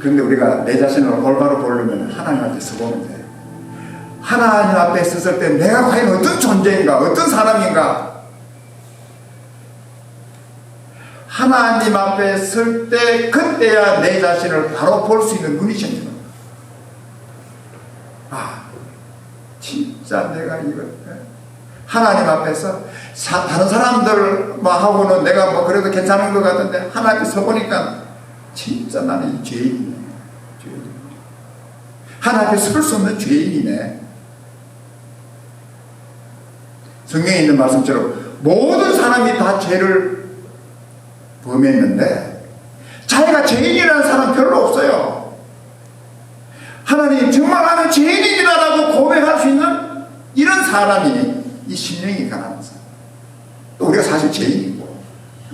그런데 우리가 내 자신을 올바로 보려면 하나님한테 서보면 돼. 하나님 앞에 섰을 때 내가 과연 어떤 존재인가, 어떤 사람인가. 하나님 앞에 설 때 그때야 내 자신을 바로 볼 수 있는 눈이 생기는 거야. 아, 진짜 내가 이거 예? 하나님 앞에서 사- 다른 사람들하고는 내가 뭐 그래도 괜찮은 것 같은데 하나님 서 보니까 진짜 나는 이 죄인이네. 죄인. 하나님 앞에 설수 없는 죄인이네. 성경에 있는 말씀처럼 모든 사람이 다 죄를 범했는데 자기가 죄인이라는 사람 별로 없어요. 하나님 정말 나는 죄인이다라고 고백할 수 있는 이런 사람이 이 심령이 강한 사람. 또 우리가 사실 죄인이고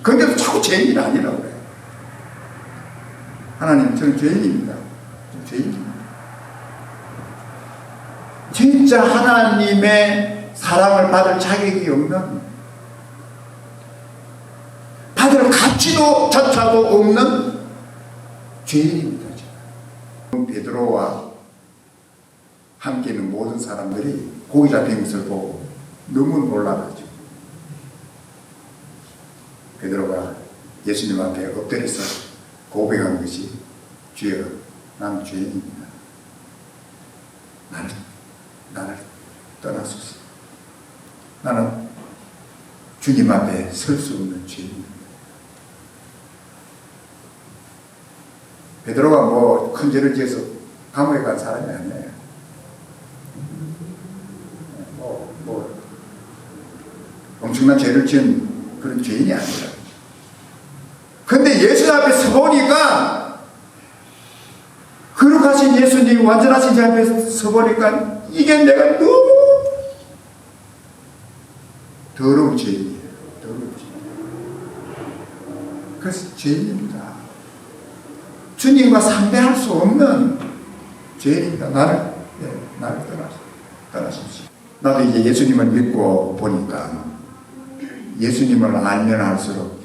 그런데도 자꾸 죄인이 아니라고 그래요. 하나님 저는 죄인입니다. 저 죄인입니다. 진짜 하나님의 사랑을 받을 자격이 없는 받을 가치도 자차도 없는 죄인입니다. 베드로와 함께 있는 모든 사람들이 고기 잡힌 것을 보고 너무 놀라가지고 베드로가 예수님 앞에 엎드려서 고백한 것이 주여 나는 죄인입니다. 나를 나를 떠나소서. 나는 주님 앞에 설 수 없는 죄인입니다. 베드로가 뭐 큰 죄를 지어서 감옥에 간 사람이 아니에요. 뭐, 뭐 엄청난 죄를 지은 그런 죄인이 아니라. 근데 예수 앞에 서 보니까 거룩하신 예수님 완전하신 제 앞에 서 보니까 이게 내가 너무 더러운 죄인이에요. 더러운 죄인. 그래서 죄인입니다. 주님과 상대할 수 없는 죄인입니다. 나를, 네, 나를 떠나, 떠나십시오. 나도 이제 예수님을 믿고 보니까 예수님을 알면 알수록, 야,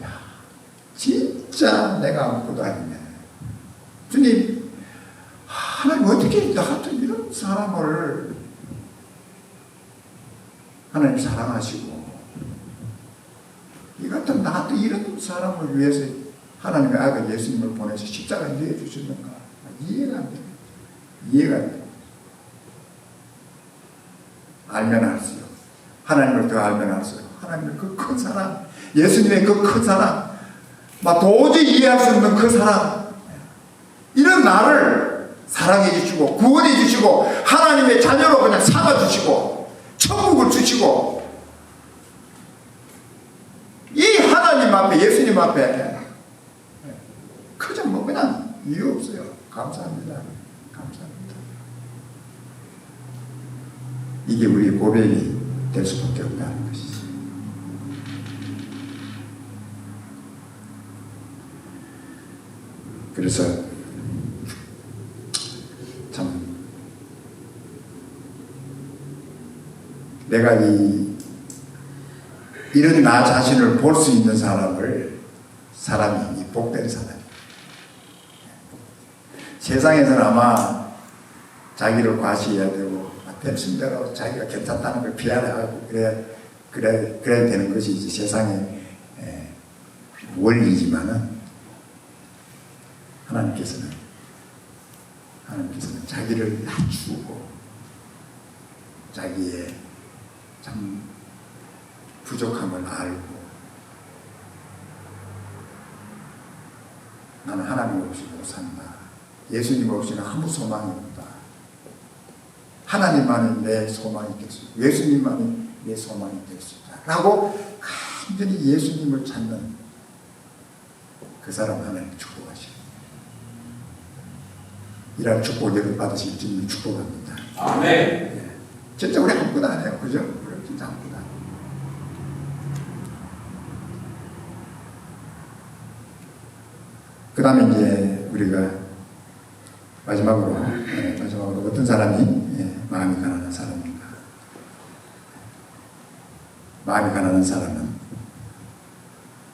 진짜 내가 아무것도 아니네. 주님, 하나님 어떻게 나 같은 이런 사람을 하나님 사랑하시고, 이 같은 나 같은 이런 사람을 위해서 하나님의 아들 예수님을 보내서 십자가에 내어 주셨는가 이해가 안 돼. 이해가 안 돼. 알면 알수록 하나님을 더 알면 알수록 하나님의 그 큰 사랑, 예수님의 그 큰 사랑, 막 도저히 이해할 수 없는 그 사랑, 이런 나를 사랑해 주시고 구원해 주시고 하나님의 자녀로 그냥 삼아 주시고 천국을 주시고 이 하나님 앞에 예수님 앞에 그저 뭐 그냥 이유 없어요. 감사합니다. 감사합니다. 이게 우리 고백이 될 수밖에 없다는 것이죠. 그래서 참 내가 이 이런 나 자신을 볼 수 있는 사람을 사람이 이 복된 사람이. 세상에서는 아마 자기를 과시해야 되고 대충 대로 자기가 괜찮다는 걸 비하하고 그래 그래 그래야 되는 것이 이제 세상의 에, 원리지만은 하나님께서는 하나님께서는 자기를 낮추고 자기의 참 부족함을 알고 나는 하나님 없이 못 산다. 예수님 없이는 아무 소망이 없다. 하나님만이 내 소망이 될 수, 있다. 예수님만이 내 소망이 될 수 있다. 라고 완전히 예수님을 찾는 그 사람 하나님 축복하 이런 축복을 받으실 주님 축복합니다. 아멘. 예. 진짜 우리 아무것도 안 해요. 그죠? 진짜 아무것도 안 해요. 그 다음에 이제 우리가 마지막으로, 예, 마지막으로 어떤 사람이 예, 마음이 가난한 사람인가. 마음이 가난한 사람은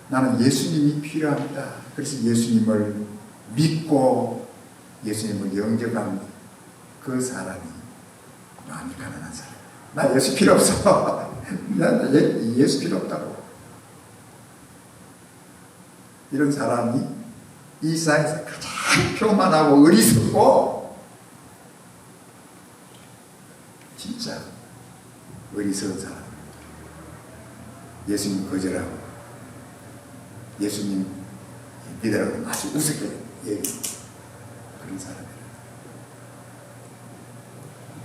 나는 예수님이 필요합니다. 그래서 예수님을 믿고 예수님을 영접한 그 사람이 마음이 가난한 사람. 나 예수 필요 없어. 나 예, 예수 필요 없다고. 이런 사람이 이 세상에서 가장 교만하고 어리석고 진짜 어리석은 사람. 예수님 거절하고 예수님 믿으라고 아주 우습게 얘기 그런 사람이에요.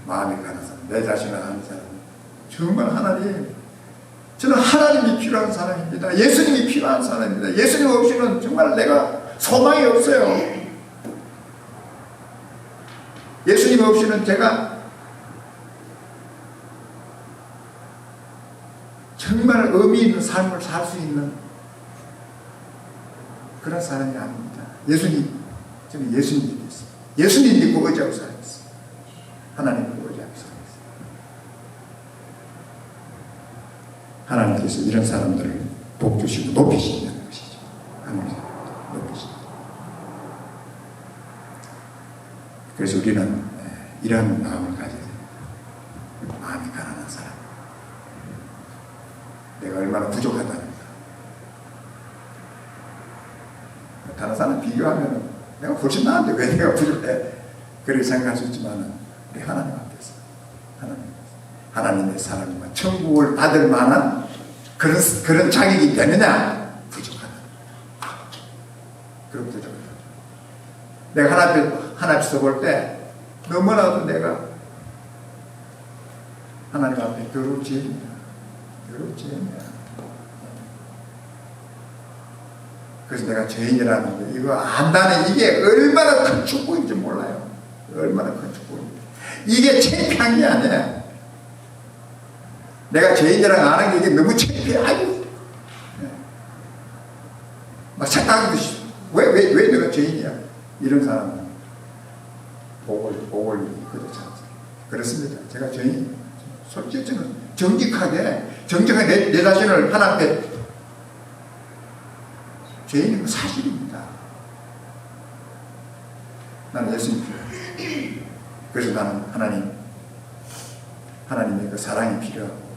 마음이 가는 사람, 내 자신을 아는 사람. 정말 하나님, 저는 하나님이 필요한 사람입니다. 예수님이 필요한 사람입니다. 예수님 없이는 정말 내가 소망이 없어요. 예수님 없이는 제가 정말 의미 있는 삶을 살 수 있는 그런 사람이 아닙니다. 예수님, 저는 예수님 믿겠어요. 예수님 믿고 의지하고 살겠어요. 하나님 믿고 의지하고 살겠어요. 하나님께서 이런 사람들을 복주시고 높이신다는 것이죠. 하나님 높이신다. 그래서 우리는 에, 이런 마음을 가져야 됩니다. 마음이 가난한 사람. 내가 얼마나 부족하다는 거. 다른 사람 비교하면 내가 훨씬 나은데 왜 내가 부족해? 그렇게 생각할 수 있지만 우리 하나님 앞에서 하나님 하나님의 사람이면 천국을 받을 만한 그런 그런 자격이 되느냐? 부족하다. 그런 부족하다. 내가 하나님 하나님 앞에서 볼 때 너무나도 내가 하나님 앞에 더러운 죄인이야. 더러운 죄인이야. 그래서 내가 죄인이라는 거 이거 안다는 이게 얼마나 큰 축복인지 몰라요. 얼마나 큰 축복인지. 이게 창피한 게 아니야. 내가 죄인이라고 아는 게 이게 너무 창피해. 예. 막 생각하기도 싫어. 왜, 왜, 왜 내가 죄인이야? 이런 사람은 복을, 복을 그렇지 않습니다. 그렇습니다. 제가 죄인, 솔직히 저는 정직하게, 정직하게 내, 내 자신을 하나 앞에 죄인인 건 그 사실입니다. 나는 예수님 필요해. 그래서 나는 하나님, 하나님의 그 사랑이 필요하고,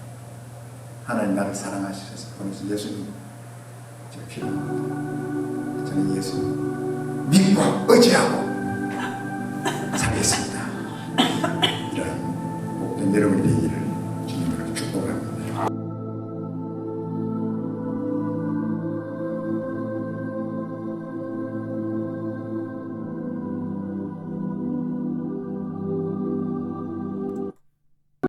하나님 나를 사랑하셔서 보내신 예수님, 제 필요합니다. 저는 예수 믿고 의지하고 살겠습니다. 이런 복된 여러분의 얘기를